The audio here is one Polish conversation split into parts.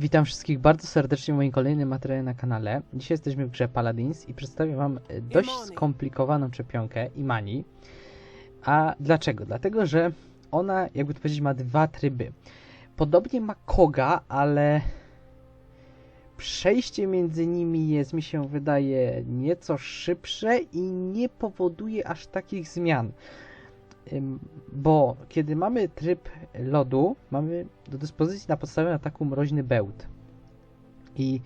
Witam wszystkich bardzo serdecznie w moim kolejnym materiale na kanale. Dzisiaj jesteśmy w grze Paladins i przedstawię wam e, dość skomplikowaną czepionkę Imani. A dlaczego? Dlatego, że ona, jakby to powiedzieć, ma dwa tryby. Podobnie ma Koga, ale przejście między nimi jest, mi się wydaje, nieco szybsze i nie powoduje aż takich zmian. Bo kiedy mamy tryb lodu, mamy do dyspozycji na podstawie ataku mroźny bełt. I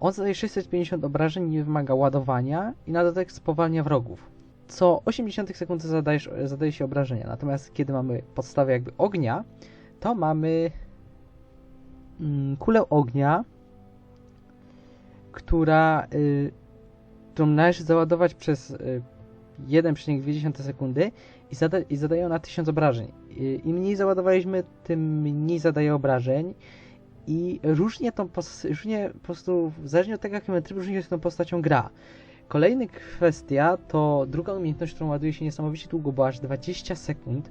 on zadaje 650 obrażeń, nie wymaga ładowania i na dodatek spowalnia wrogów. Co 80 sekund zadajesz, zadaje się obrażenia. Natomiast kiedy mamy podstawę jakby ognia, to mamy mm, kulę ognia, która, y, którą należy załadować przez y, 1,2 sekundy i, zada, i zadaje ona 1000 obrażeń. Im mniej załadowaliśmy, tym mniej zadaje obrażeń. I różnie tą różnie po prostu, zależnie od tego, jaki mamy różnie się tą postacią gra. Kolejna kwestia to druga umiejętność, którą ładuje się niesamowicie długo, bo aż 20 sekund.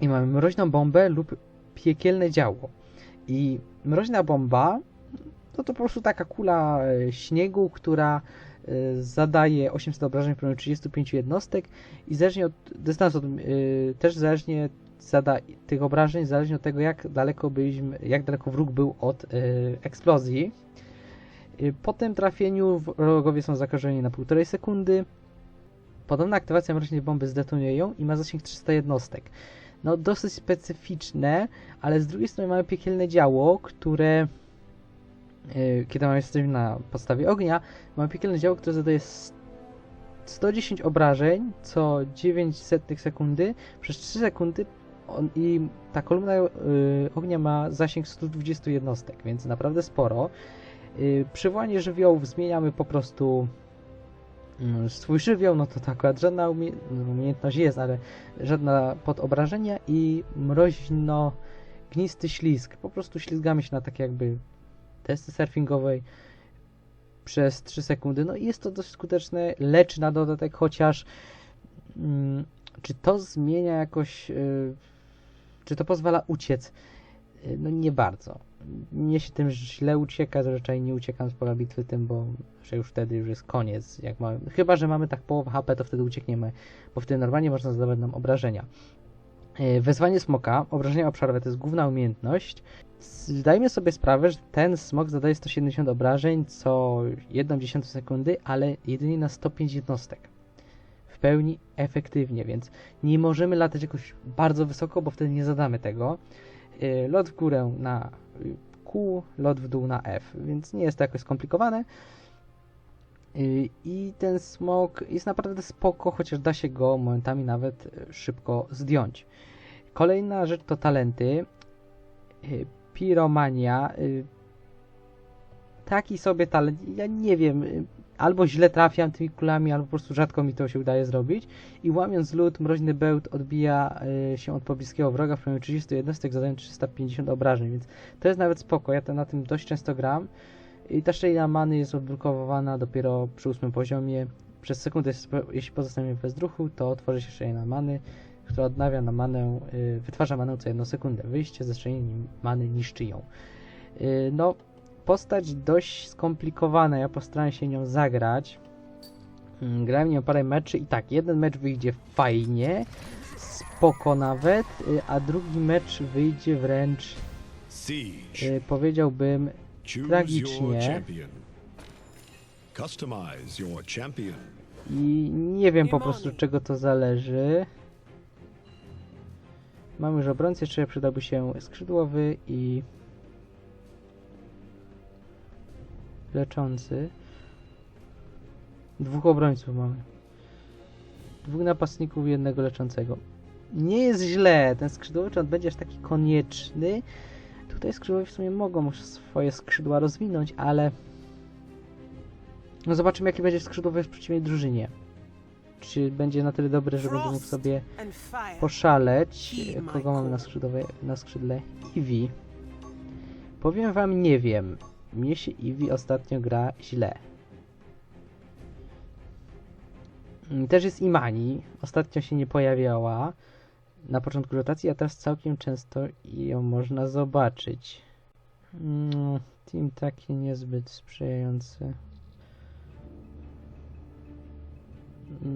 I mamy mroźną bombę lub piekielne działo. I mroźna bomba to to po prostu taka kula e, śniegu, która zadaje 800 obrażeń w promieniu 35 jednostek i zależnie od dystansu, od, y, też zależnie zada tych obrażeń, zależnie od tego, jak daleko byliśmy, jak daleko wróg był od y, eksplozji. Y, po tym trafieniu wrogowie są zakażeni na 1,5 sekundy. Podobna aktywacja mroźnej bomby zdetonuje ją i ma zasięg 300 jednostek. No, dosyć specyficzne, ale z drugiej strony mamy piekielne działo, które y, kiedy mamy jesteśmy na podstawie ognia, mamy piekielne działo, które zadaje 110 obrażeń co 900 sekundy przez 3 sekundy on, i ta kolumna y, ognia ma zasięg 120 jednostek, więc naprawdę sporo. Y, przywołanie żywiołów zmieniamy po prostu mm, swój żywioł, no to tak akurat żadna umie no, umiejętność jest, ale żadna pod obrażenia i mroźno gnisty ślizg. Po prostu ślizgamy się na tak jakby testy surfingowej przez 3 sekundy. No i jest to dość skuteczne, leczy na dodatek, chociaż mm, czy to zmienia jakoś, y, czy to pozwala uciec? Y, no nie bardzo. Mnie się tym źle ucieka, zazwyczaj nie uciekam z pola bitwy tym, bo że już wtedy już jest koniec. Jak mamy, chyba, że mamy tak połowę HP, to wtedy uciekniemy, bo wtedy normalnie można zadawać nam obrażenia. Y, Wezwanie smoka, obrażenia obszarowe to jest główna umiejętność. Zdajmy sobie sprawę, że ten smok zadaje 170 obrażeń co 1,1 sekundy, ale jedynie na 105 jednostek. W pełni efektywnie, więc nie możemy latać jakoś bardzo wysoko, bo wtedy nie zadamy tego. Yy, Lot w górę na Q, lot w dół na F, więc nie jest to jakoś skomplikowane. Yy, I ten smok jest naprawdę spoko, chociaż da się go momentami nawet y, szybko zdjąć. Kolejna rzecz to talenty. Yy, Piromania. y, Taki sobie talent. Ja nie wiem. y, Albo źle trafiam tymi kulami, albo po prostu rzadko mi to się udaje zrobić. I łamiąc lód, mroźny bełt odbija y, się od pobliskiego wroga w promieniu 30 jednostek, zadając 350 obrażeń, więc to jest nawet spoko. Ja to na tym dość często gram. I ta szczelina many jest odblokowana dopiero przy ósmym poziomie. Przez sekundę, jeśli- pozostaniemy bez ruchu, to otworzy się szczelina many, która odnawia na manę, y, wytwarza manę co jedną sekundę. Wyjście ze szczeliny many niszczy ją. Y, no, postać dość skomplikowana, ja postaram się nią zagrać. Mm, Grałem nią parę meczy i tak, jeden mecz wyjdzie fajnie, spoko nawet, y, a drugi mecz wyjdzie wręcz, y, powiedziałbym, tragicznie. I nie wiem po prostu czego to zależy. Mamy już obrońcę, jeszcze przydałby się skrzydłowy i leczący. Dwóch obrońców mamy. Dwóch napastników i jednego leczącego. Nie jest źle, ten skrzydłowy czy on będzie aż taki konieczny. Tutaj skrzydłowi w sumie mogą swoje skrzydła rozwinąć, ale no zobaczymy jaki będzie skrzydłowy w przeciwnej drużynie. Czy będzie na tyle dobry, że będzie mógł sobie poszaleć. Kogo mamy na, skrzydłowej, na skrzydle? Eevee. Powiem wam, nie wiem. Mnie się Eevee ostatnio gra źle. Mm, Też jest Imani. Ostatnio się nie pojawiała na początku rotacji, a teraz całkiem często ją można zobaczyć. Mm, team taki niezbyt sprzyjający.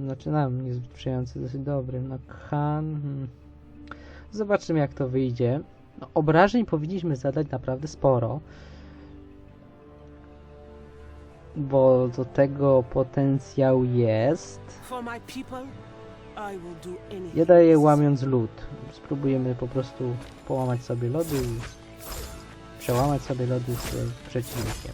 Znaczy nam niezbyt sprzyjający, dosyć dobry. No Khan... Hmm. Zobaczymy jak to wyjdzie. No, obrażeń powinniśmy zadać naprawdę sporo. Bo do tego potencjał jest. For my people, Ja daję łamiąc lód. Spróbujemy po prostu połamać sobie lody i przełamać sobie lody z przeciwnikiem.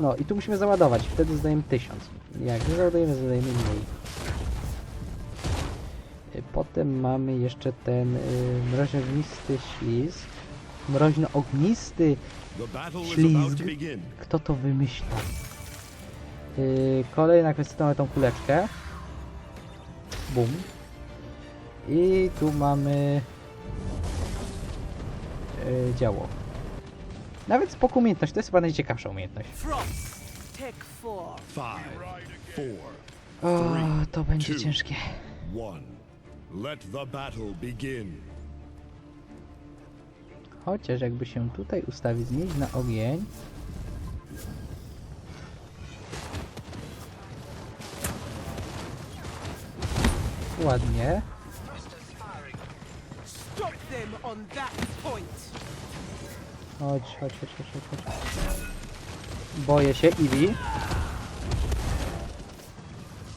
No i tu musimy załadować, wtedy zdajemy 1000. Jak nie załadujemy, zadajemy mniej. Y, Potem mamy jeszcze ten y, mroźno-ognisty ślizg. Mroźno-ognisty Ślizg. Kto to wymyślił? Yy, kolejna kwestia to mamy tą kuleczkę. Bum. I tu mamy yy, działo. Nawet spoko umiejętność, to jest chyba najciekawsza umiejętność. O, to będzie ciężkie. Chociaż jakby się tutaj ustawić, zmienić na ogień. Ładnie. Chodź, chodź, chodź, chodź, chodź. Boję się, Eevee.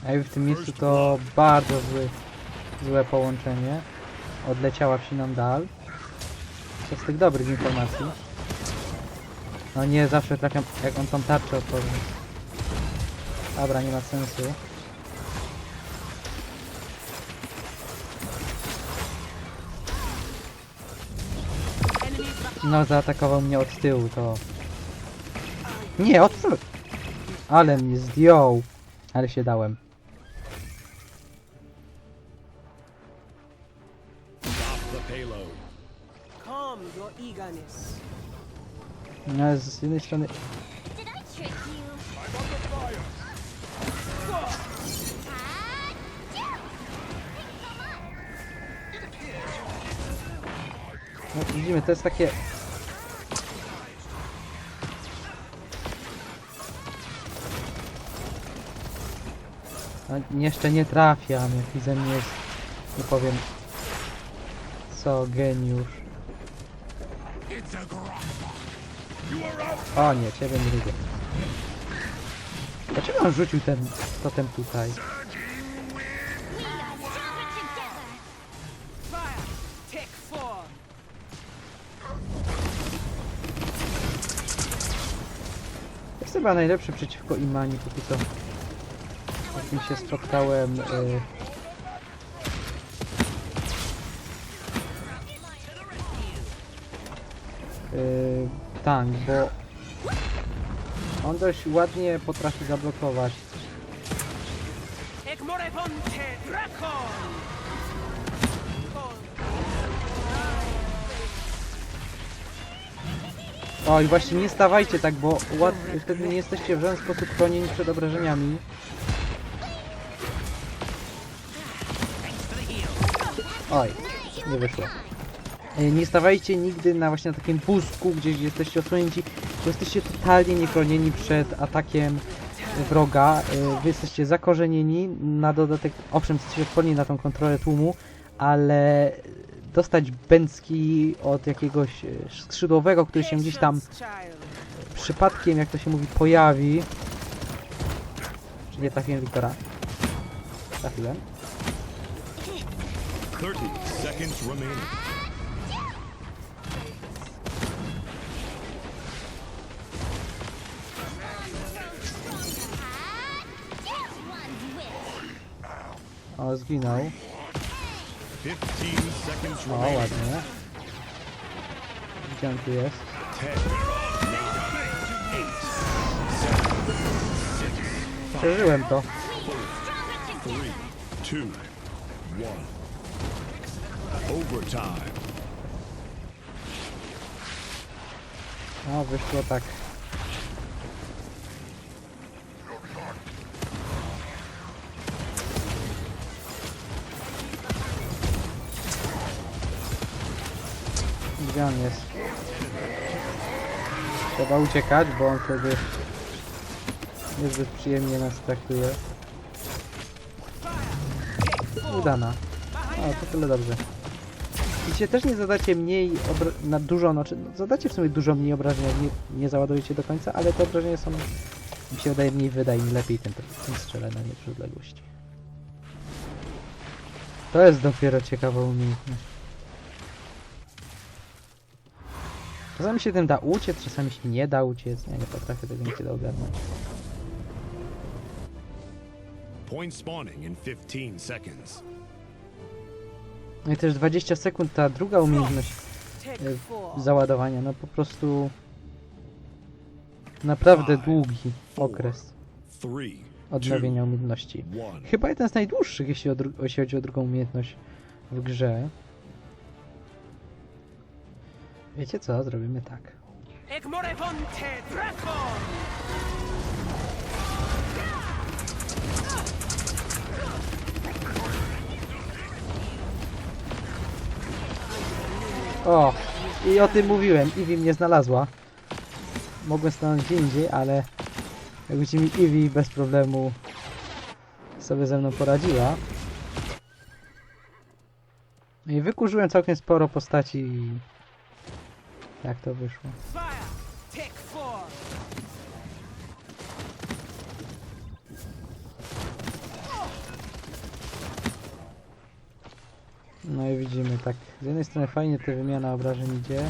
Eevee w tym miejscu to bardzo zły, złe połączenie. Odleciała wsi nam dal. To z tych dobrych informacji. No nie, zawsze trafiam, jak on tą tarczę otworzy. Dobra, nie ma sensu. No, zaatakował mnie od tyłu, to... Nie, od tyłu! Ale mnie zdjął! Ale się dałem. No, z jednej strony... No, widzimy, to jest takie... No, jeszcze nie trafiam, jaki ze mnie jest... Nie powiem... Co, geniusz. O nie, ciebie nie lubię. Dlaczego on rzucił ten totem tutaj? Jest chyba najlepszy przeciwko Imani, póki co. Kim się spotkałem. Y... Y, tank, bo on dość ładnie potrafi zablokować. O i właśnie nie stawajcie tak, bo łat... wtedy nie jesteście w żaden sposób chronieni przed obrażeniami. Oj, nie wyszło. E, Nie stawajcie nigdy na właśnie takim pustku, gdzieś jesteście osłonięci, bo jesteście totalnie niechronieni przed atakiem wroga. E, Wy jesteście zakorzenieni, na dodatek, owszem, jesteście odporni na tą kontrolę tłumu, ale dostać bęcki od jakiegoś e, skrzydłowego, który się gdzieś tam przypadkiem, jak to się mówi, pojawi. Czy nie trafiłem Wiktora? Trafiłem. 30 seconds remaining. Just one's wish. O, zginął. 15 seconds O, remaining. ładnie. On tu jest? 10, 9, 8, Przeżyłem to. 3, 2, 1. Overtime. No, wyszło tak. Gdzie on jest. Trzeba uciekać, bo on wtedy niezbyt przyjemnie nas traktuje. Udana. O, to tyle dobrze. Widzicie, też nie zadacie mniej na dużo, znaczy no, zadacie w sumie dużo mniej obrażeń, nie, nie załadujecie do końca, ale te obrażenia są, mi się wydaje, mniej wydajne, lepiej tym, tym strzelę na przy odległości. To jest dopiero ciekawa umiejętność. Czasami się tym da uciec, czasami się nie da uciec. Ja nie potrafię tego nigdy ogarnąć. Point spawning in 15 seconds. No i też 20 sekund ta druga umiejętność four. załadowania, no po prostu naprawdę długi okres odnowienia umiejętności. Chyba jeden z najdłuższych, jeśli, o jeśli chodzi o drugą umiejętność w grze. Wiecie co? Zrobimy tak. O! I o tym mówiłem. Eevee mnie znalazła. Mogłem stanąć gdzie indziej, ale jak mi Eevee bez problemu sobie ze mną poradziła. No I wykurzyłem całkiem sporo postaci i jak to wyszło. No i widzimy tak, z jednej strony fajnie ta wymiana obrażeń idzie.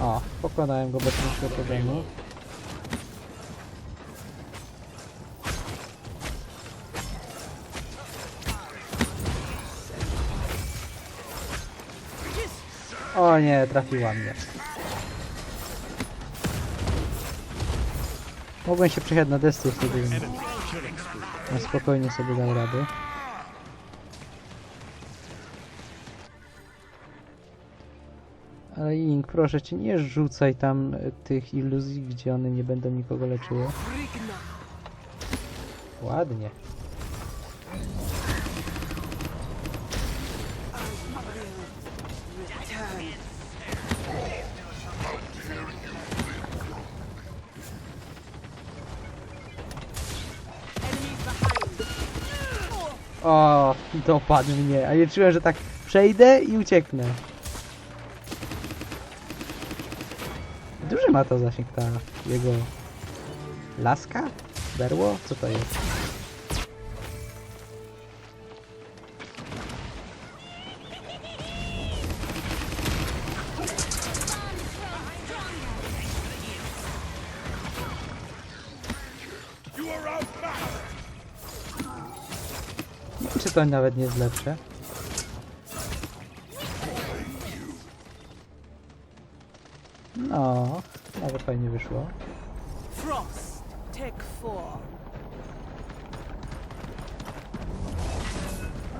O, pokładałem go bez większego problemu. O nie, trafiła mnie. Mogłem się przejechać na desce wtedy na spokojnie sobie dał radę. Ale Ink, proszę cię, nie rzucaj tam e, tych iluzji, gdzie one nie będą nikogo leczyły. Ładnie. O, dopadł mnie, a nie czułem, że tak przejdę i ucieknę. Duży ma to zasięg ta jego laska? Berło? Co to jest? To nawet nie jest lepsze. No, nawet fajnie wyszło. Frost! Take four!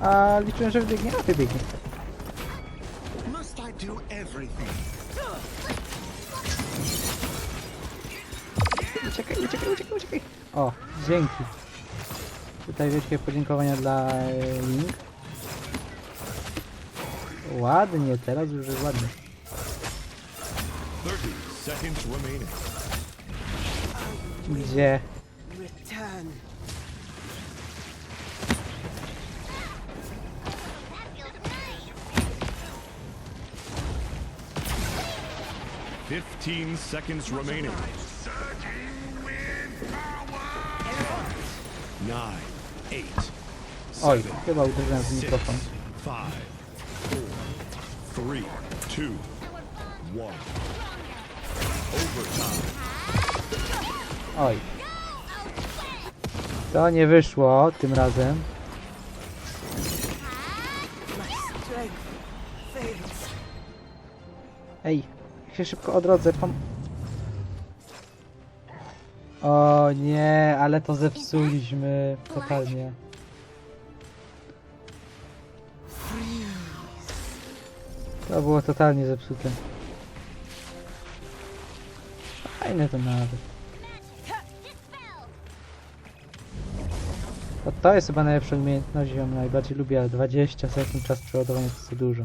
A liczyłem, że wybiegnie, a wybiegnie. Must I do everything? Uciekaj, uciekaj, uciekaj, uciekaj. O, dzięki. Tutaj wielkie podziękowania dla e, Link. Ładnie, teraz już jest ładnie. 30 seconds remaining. Gdzie? Fifteen seconds remaining. Nine, Oj, chyba uderzyłem w mikrofon. Oj. To nie wyszło tym razem. Ej, się szybko odrodzę, pom... O nie, ale to zepsuliśmy totalnie. To było totalnie zepsute. Fajne to nawet. To, to jest chyba najlepsza umiejętność, ją najbardziej lubię, ale 20 sekund czas przeładowania to jest dużo.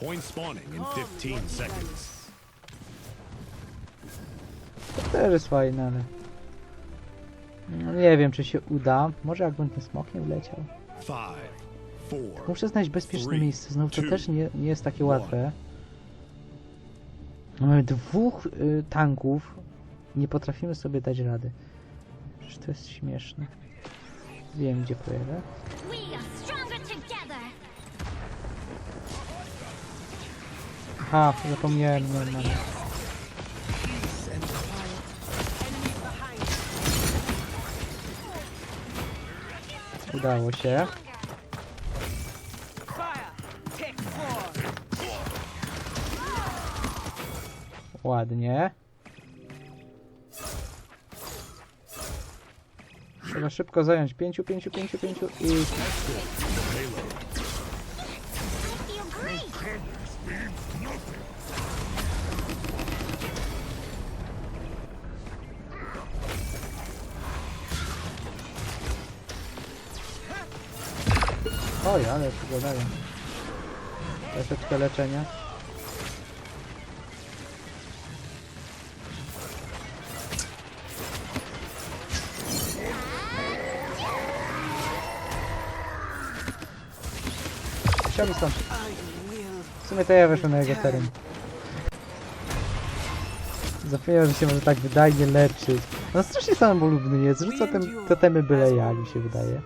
Point spawning in 15 seconds. To też jest fajne, ale... No, nie wiem, czy się uda. Może jakbym tym smokiem leciał. Five, Muszę znaleźć bezpieczne miejsce. Znowu to też nie, nie jest takie łatwe. Mamy dwóch y, tanków. Nie potrafimy sobie dać rady. Przecież to jest śmieszne. Wiem, gdzie together. Aha, zapomniałem. Enemy behind. Udało się. Ładnie. Trzeba szybko zająć. Pięciu, pięciu, pięciu, pięciu i... Oj, ale przygadają. Troszeczkę leczenia. Chciałbym stąd. W sumie to ja weszłem na jego teren. Zapomniałem, że się może tak wydajnie leczyć. On strasznie samolubny jest. Rzuca ten totemy byle jak, mi się wydaje.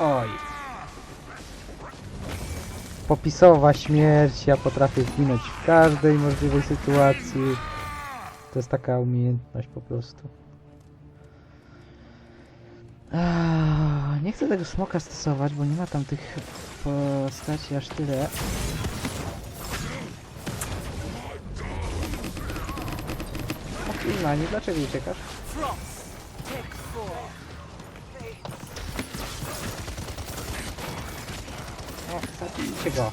Oj. Popisowa śmierć, ja potrafię zginąć w każdej możliwej sytuacji. To jest taka umiejętność po prostu. Ah, nie chcę tego smoka stosować, bo nie ma tam tych postaci aż tyle. O Ilmani, dlaczego uciekasz? Which?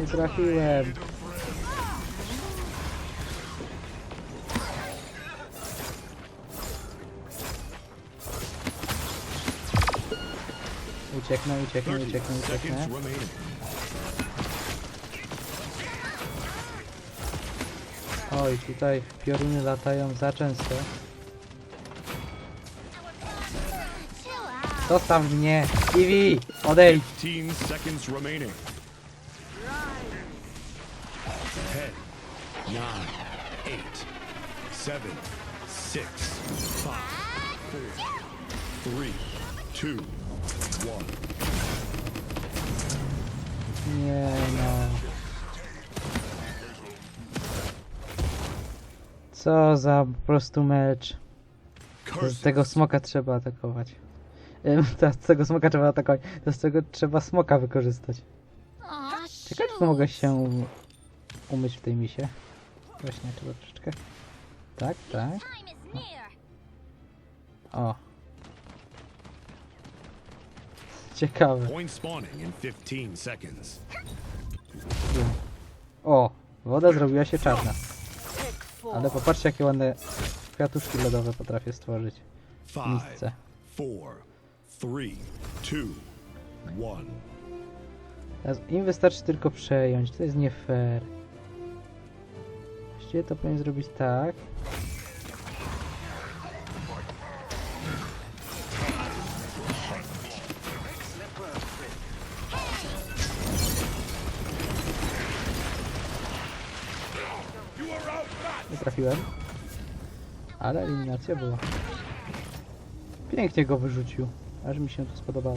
Nie trafiłem. Ucieknę, ucieknę, 30 ucieknę, ucieknę. Oj, tutaj pioruny latają za często. Zostaw mnie! Kiwi! Odejdź! 15 seconds remaining. 10, 9, 8, 7, 6, 5, 4, 3, 2, 1. Nie no. Co za po prostu mecz. Z tego smoka trzeba atakować. Z tego smoka trzeba atakować. Z tego trzeba smoka wykorzystać. Aw, Ciekawe, czy mogę się umyć w tej misie. Właśnie, trzeba troszeczkę. Tak, tak. Near. O. Ciekawe. Point spawning in 15 seconds. O, woda zrobiła się czarna. Ale popatrzcie, jakie ładne kwiatuszki lodowe potrafię stworzyć. 5, Miejsce. 4, 3, 2, 1. Teraz Im wystarczy tylko przejąć, to jest nie fair. Właściwie to powinien zrobić tak. trafiłem. Ale eliminacja była. Pięknie go wyrzucił. Aż mi się to spodobało.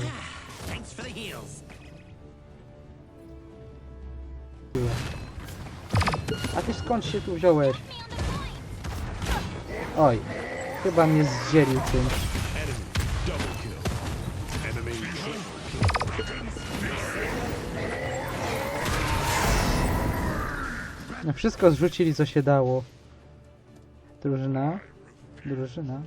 A ty skąd się tu wziąłeś? Oj, chyba mnie zdzielił tym. No wszystko zrzucili co się dało. Drużyna. Drużyna.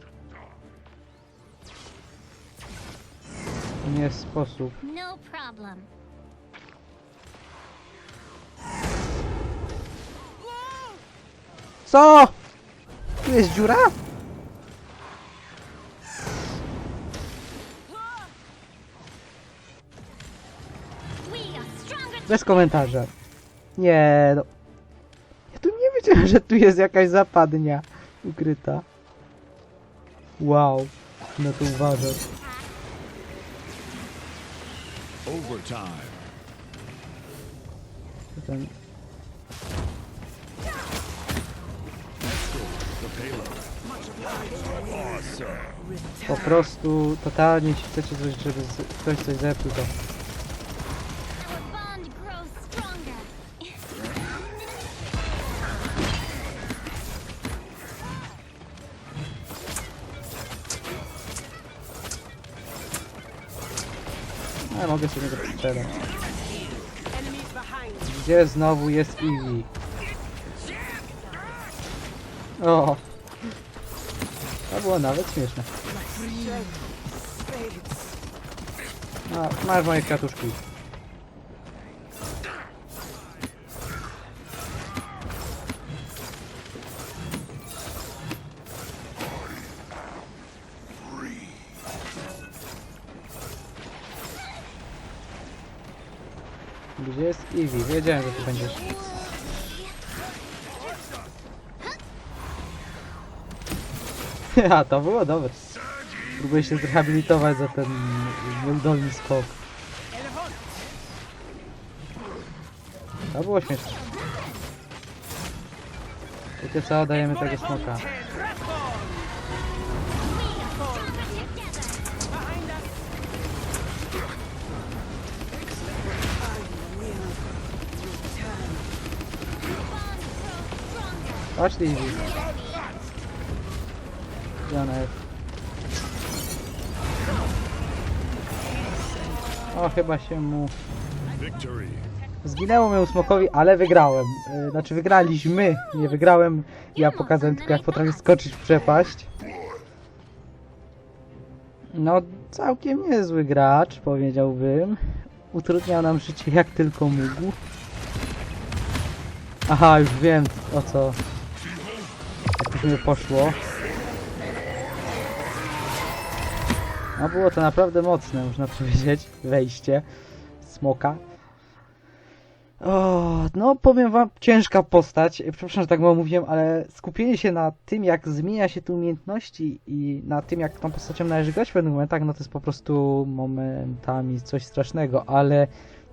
Nie sposób. No problem. Co? Tu jest dziura? Bez komentarza. Nie, no. Ja tu nie wiedziałem, że tu jest jakaś zapadnia ukryta. Wow. Na to uważać. Overtime. Ten... Po prostu totalnie jeśli chcecie coś, żeby ktoś coś zepsuł, to mogę sobie go behind. Gdzie znowu jest Eevee? O! To było nawet śmieszne. A, masz moje kwiatuszki. Gdzie jest Eevee? Wiedziałem, że tu będziesz. A, to było dobre. Próbuję się zrehabilitować za ten nieudolny skok. To było śmieszne. Wiecie co, dajemy tego smoka. Ty Eevee. Janek. O, chyba się mu... Zginęło mu smokowi, ale wygrałem. Yy, Znaczy wygraliśmy, nie wygrałem. Ja pokazałem tylko jak potrafię skoczyć w przepaść. No, całkiem niezły gracz, powiedziałbym. Utrudniał nam życie jak tylko mógł. Aha, już wiem o co. Mi poszło. No było to naprawdę mocne, można powiedzieć, wejście smoka. O, no powiem wam, ciężka postać. Przepraszam, że tak mało mówiłem, ale skupienie się na tym, jak zmienia się te umiejętności i na tym, jak tą postacią należy grać w pewnych momentach, no to jest po prostu momentami coś strasznego, ale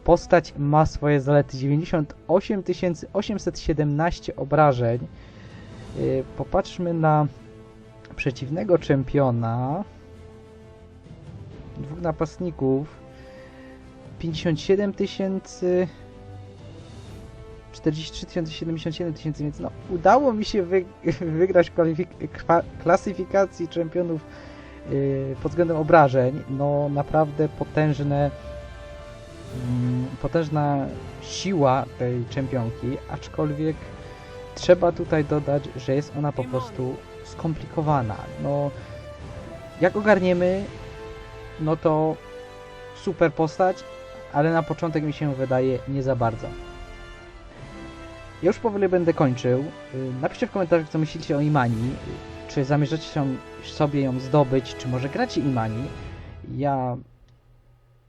postać ma swoje zalety. 98 817 obrażeń. Yy, Popatrzmy na przeciwnego czempiona. Dwóch napastników. 57 tysięcy. 43 tysiące, 77 tysięcy, więc no, udało mi się wy, wygrać klasyfikacji czempionów yy, pod względem obrażeń. No naprawdę potężne, mm, potężna siła tej czempionki, aczkolwiek trzeba tutaj dodać, że jest ona po prostu skomplikowana. No, jak ogarniemy, no to super postać, ale na początek mi się wydaje nie za bardzo. Ja już powoli będę kończył. Y, Napiszcie w komentarzach, co myślicie o Imani. Czy zamierzacie się, sobie ją zdobyć, czy może gracie Imani. Ja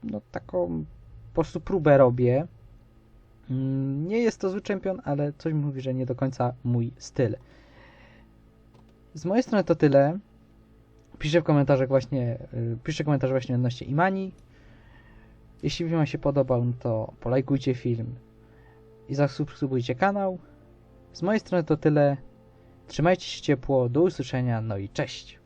no taką po prostu próbę robię. Mm, Nie jest to zły czempion, ale coś mi mówi, że nie do końca mój styl. Z mojej strony to tyle. Piszcie w komentarzach właśnie, y, piszcie komentarze właśnie odnośnie Imani. Jeśli film Wam się podobał, no to polajkujcie film i zasubskrybujcie kanał. Z mojej strony to tyle. Trzymajcie się ciepło, do usłyszenia, no i cześć!